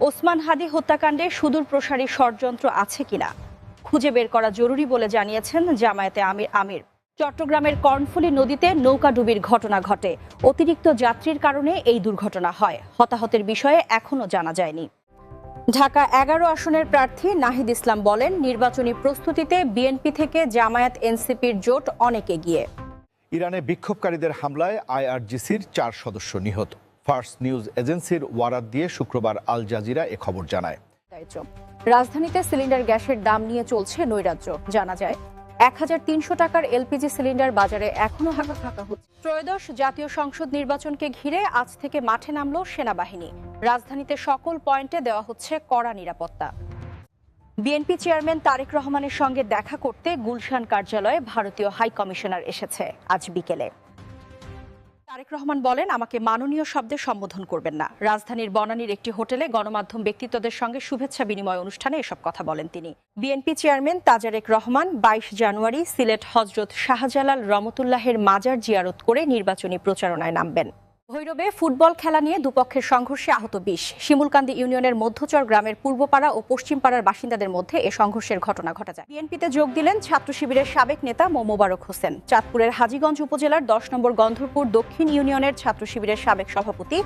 ওসমান হাদি হত্যাকাণ্ডে সুদূর প্রসারী ষড়যন্ত্র আছে কিনা? খুঁজে বের করা জরুরি বলে জানিয়েছেন জামায়াতে আমির আমির। চট্টগ্রামের কর্ণফুলী নদীতে নৌকাডুবির ঘটনা ঘটে। অতিরিক্ত যাত্রীর কারণে এই দুর্ঘটনা হয়। হতাহতের বিষয়ে এখনও জানা যায়নি। ঢাকা এগারো আসনের প্রার্থী নাহিদ ইসলাম বলেন, নির্বাচনী প্রস্তুতিতে বিএনপি থেকে জামায়াত এনসিপির জোট অনেক এগিয়ে। ইরানে বিক্ষোভকারীদের হামলায় আইআরজিসির চার সদস্য নিহত। ফার্স্ট নিউজ এজেন্সির ওয়ারাদ দিয়ে শুক্রবার আল জাজিরা এ খবর জানায়। রাজধানীতে সিলিন্ডার গ্যাসের দাম নিয়ে চলছে নৈরাজ্য। জানা যায়, এক হাজার তিনশো টাকার এলপিজি সিলিন্ডার বাজারে এখনও হাঁকা থাকা হচ্ছে। ত্রয়োদশ জাতীয় সংসদ নির্বাচনকে ঘিরে আজ থেকে মাঠে নামল সেনাবাহিনী। রাজধানীতে সকল পয়েন্টে দেওয়া হচ্ছে কড়া নিরাপত্তা। বিএনপি চেয়ারম্যান তারেক রহমানের সঙ্গে দেখা করতে গুলশান কার্যালয়ে ভারতীয় হাই কমিশনার এসেছে আজ বিকেলে। তারেক রহমান বলেন, আমাকে মাননীয় শব্দে সম্বোধন করবেন না। রাজধানীর বনানীর একটি হোটেলে গণমাধ্যম ব্যক্তিত্বদের সঙ্গে শুভেচ্ছা বিনিময় অনুষ্ঠানে এসব কথা বলেন তিনি। বিএনপি চেয়ারম্যান তাজারেক রহমান বাইশ জানুয়ারি সিলেট হজরত শাহজালাল রমতুল্লাহের মাজার জিয়ারত করে নির্বাচনী প্রচারণায় নামবেন। ভৈরবে ফুটবল খেলা নিয়ে দুপক্ষের সংঘর্ষে আহত বিশ। শিমুলকান্দি ইউনিয়নের মধ্যচর গ্রামের পূর্বপাড়া ও পশ্চিমপাড়ার বাসিন্দাদের মধ্যে এ সংঘর্ষের ঘটনা ঘটা যায়। বিএনপিতে যোগ দিলেন ছাত্র শিবিরের সাবেক নেতা মো মোবারক হোসেন। চাঁদপুরের হাজীগঞ্জ উপজেলার দশ নম্বর গন্ধরপুর দক্ষিণ ইউনিয়নের ছাত্র শিবিরের সাবেক সভাপতি